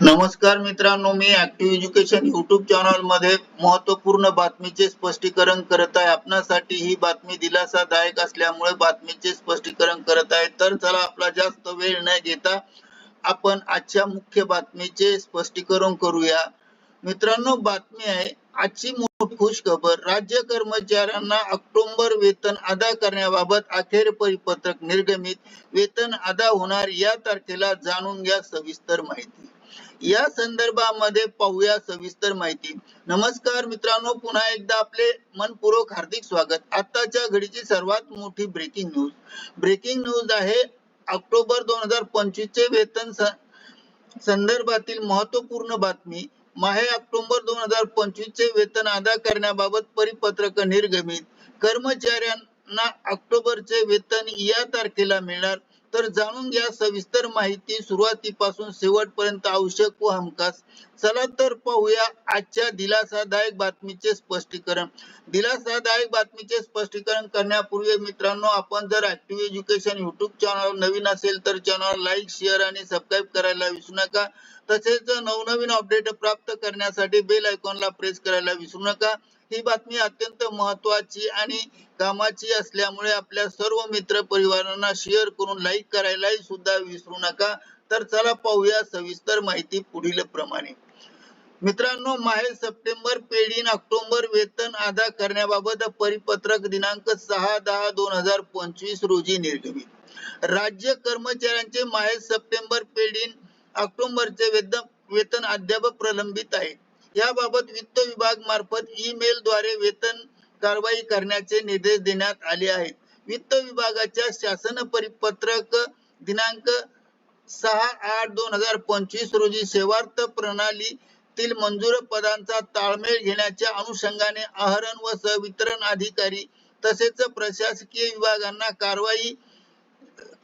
नमस्कार मित्रांनो मी ऍक्टिव्ह एज्युकेशन युट्यूब चॅनलमध्ये महत्त्वपूर्ण बातमीचे स्पष्टीकरण करत आहे. आपणासाठी ही बातमी दिलासादायक असल्यामुळे बातमीचे स्पष्टीकरण करत आहे. तर चला आपला जास्त वेळ न घेता आपण आजच्या मुख्य बातमीचे स्पष्टीकरण करूया. मित्रांनो बातमी आहे आजची मोठी खुश खबर राज्य कर्मचाऱ्यांना ऑक्टोबर वेतन अदा करण्याबाबत अखेर परिपत्रक निर्गमित. वेतन अदा होणार या तारखेला जाणून घ्या सविस्तर माहिती. या संदर्भामध्ये पाहूया सविस्तर माहिती. नमस्कार मित्रांनो पुन्हा एकदा आपले मनपूर्वक हार्दिक स्वागत. आताच्या घडीची सर्वात मोठी ब्रेकिंग न्यूज ब्रेकिंग न्यूज आहे ऑक्टोबर दोन हजार पंचवीस चे वेतन संदर्भातील महत्त्वपूर्ण बातमी. माहे ऑक्टोबर दोन हजार पंचवीस चे वेतन अदा करण्याबाबत परिपत्रक निर्गमित. कर्मचाऱ्यांना ऑक्टोबरचे वेतन या तारखेला मिळणार. तर जाणून घ्या सविस्तर माहिती. सुरुवातीपासून शेवटपर्यंत आवश्यक व हमखास. चला तर पाहूया आजच्या दिलासादायक बातमीचे स्पष्टीकरण. दिलासादायक बातमीचे स्पष्टीकरण करण्यापूर्वी मित्रांनो आपण जर ऍक्टिव्ह एज्युकेशन युट्यूब चॅनल नवीन असेल तर चॅनल लाईक शेअर आणि सबस्क्राईब करायला विसरू नका. तसेच नवनवीन अपडेट प्राप्त करण्यासाठी बेल आयकॉनला प्रेस करायला विसरू नका. ही बातमी अत्यंत महत्वाची आणि कामाची असल्यामुळे आपल्या सर्व मित्र परिवारांना शेअर करून लाईक करायलाही सुद्धा विसरू नका. तर चला पाहूया सविस्तर माहिती पुढील प्रमाणे. मित्रांनो माहे सप्टेंबर पेडीन ऑक्टोबर वेतन अदा करण्याबाबत परिपत्रक दिनांक सहा दहा दोन हजार पंचवीस रोजी निर्गमित. राज्य कर्मचाऱ्यांचे माहे सप्टेंबर पेढीन ऑक्टोबरचे वेतन वेतन अद्याप प्रलंबित आहे. याबाबत वित्त विभाग मार्फत ईमेल द्वारे वेतन कारवाई करण्याचे निर्देश देण्यात आले आहेत. वित्त विभागाच्या शासन परिपत्रक दिनांक सहा आठ दोन हजार पंचवीस रोजी सेवार्थ प्रणालीतील मंजूर पदांचा ताळमेळ घेण्याच्या अनुषंगाने आहरण व संवितरण अधिकारी तसेच प्रशासकीय विभागांना कारवाई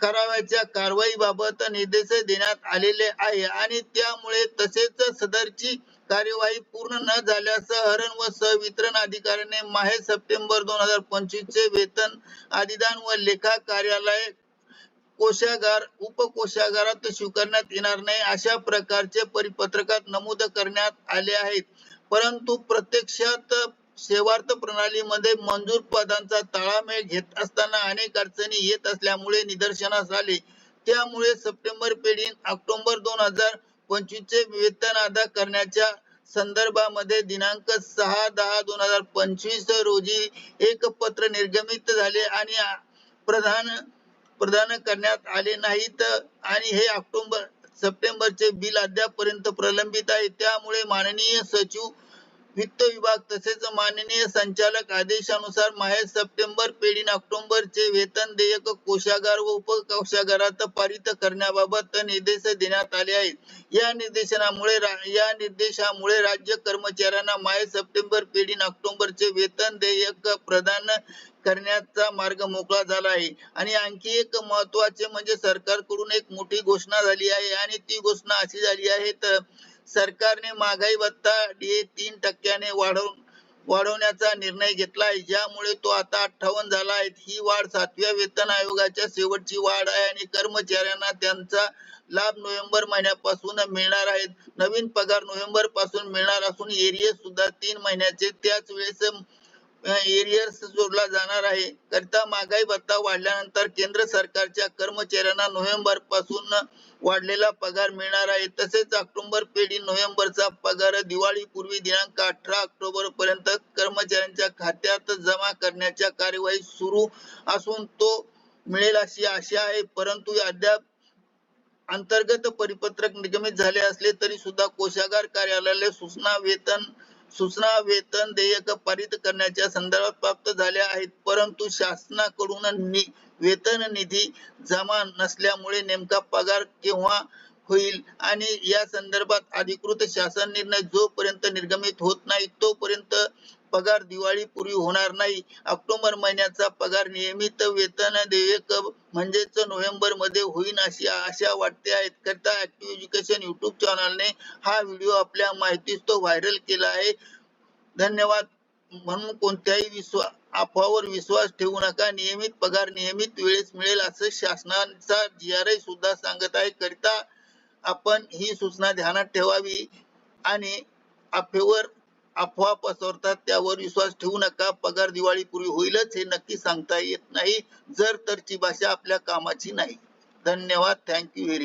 करावयाच्या कारवाईबाबत निर्देश देण्यात आलेले आहे आणि त्यामुळे तसेच सदरची कार्यवाही पूर्ण न झाल्यास हरण व सहवितरण अधिकाऱ्याने माहे सप्टेंबर दोन हजार पंचवीस चे वेतन अधिदान व लेखा कार्यालय कोशागार उपकोशागारात स्वीकारण्यात येणार नाही अशा प्रकारचे परिपत्रकात नमूद करण्यात आले आहेत. परंतु प्रत्यक्षात सेवार्थ प्रणालीमध्ये मंजूर पदांचा ताळामेळ घेत असताना अनेक अडचणी येत असल्यामुळे निदर्शनास आले. त्यामुळे सप्टेंबर पेढी ऑक्टोबर दोन हजार पंचवीस चे वेतन अदा करण्याच्या संदर्भामध्ये दिनांक सहा दहा दोन हजार पंचवीस रोजी एक पत्र निर्गमित झाले आणि प्रधान प्रदान करण्यात आले नाहीत. आणि हे ऑक्टोबर सप्टेंबरचे बिल अद्यापपर्यंत प्रलंबित आहे. त्यामुळे माननीय सचिव वित्त विभाग तसेच माननीय संचालक आदेशानुसार माहे सप्टेंबर पेढीन ऑक्टोबर चे वेतन देयक कोशागार व उपकोशागारात पारित करण्याबाबत निर्देश देण्यात आले आहेत. या निर्देशनामुळे या निर्देशामुळे राज्य कर्मचाऱ्यांना माहे सप्टेंबर पेढीन ऑक्टोबर चे वेतन देयक प्रदान करण्याचा मार्ग मोकळा झाला आहे. आणि आणखी एक महत्त्वाचे म्हणजे सरकारकडून एक मोठी घोषणा झाली आहे आणि ती घोषणा अशी झाली आहे तर सरकारने महागाई भत्ता डीए तीन टक्क्याने वाढवून वाढवण्याचा निर्णय घेतला आहे ज्यामुळे तो आता अठ्ठावन्न झाला आहे. ही वाढ सातव्या वेतन आयोगाच्या शेवटची वाढ आहे आणि कर्मचाऱ्यांना त्यांचा लाभ नोव्हेंबर महिन्यापासून मिळणार आहे. नवीन पगार नोव्हेंबरपासून मिळणार असून एरिया सुद्धा तीन महिन्याचे. त्याच वेळेस एरियर्स जोडला जाणार आहे. करता महागाई भत्ता वाढल्यानंतर केंद्र सरकारच्या कर्मचाऱ्यांना नोव्हेंबरपासून वाढलेला पगार मिळणार आहे. तसेच ऑक्टोबर पेढी नोव्हेंबरचा पगार दिवाळीपूर्वी दिनांक अठरा ऑक्टोबर पर्यंत कर्मचाऱ्यांच्या खात्यात जमा करण्याच्या कार्यवाही सुरू असून तो मिळेल अशी आशा आहे. परंतु अद्याप अंतर्गत परिपत्रक निगमित झाले असले तरी सुद्धा कोशागार कार्यालयाला सूचना वेतन सूचना वेतन देयक पारित करण्याच्या संदर्भात प्राप्त झाल्या आहेत. परंतु शासनाकडून नि- वेतन निधी जमा नसल्यामुळे नेमका पगार केव्हा होईल. आणि या संदर्भात अधिकृत शासन निर्णय जोपर्यंत निर्गमित होत नाही तोपर्यंत पगार दिवाळीपूर्वी होणार नाही. ऑक्टोबर महिन्याचा पगार नियमित वेतन देयक म्हणजेच नोव्हेंबरमध्ये होईल अशी आशा वाटते आहेत करता ऍक्टिव्ह एज्युकेशन युट्यूब चॅनलने हा व्हिडिओ आपल्या माहितीस तो व्हायरल केला आहे. धन्यवाद. म्हणून कोणत्याही विश्वा अफवावर विश्वास ठेवू नका. नियमित पगार नियमित वेळेस मिळेल असं शासनाचा जी आर आय सुद्धा सांगत आहे. करता आपण ही सूचना ध्यानात ठेवावी आणि अफेवर अफवा पसरतात त्यावर विश्वास ठेवू नका. पगार दिवाळीपूर्वी होईलच हे नक्की सांगता येत नाही जर तरची भाषा आपल्या कामाची नाही. धन्यवाद. Thank you very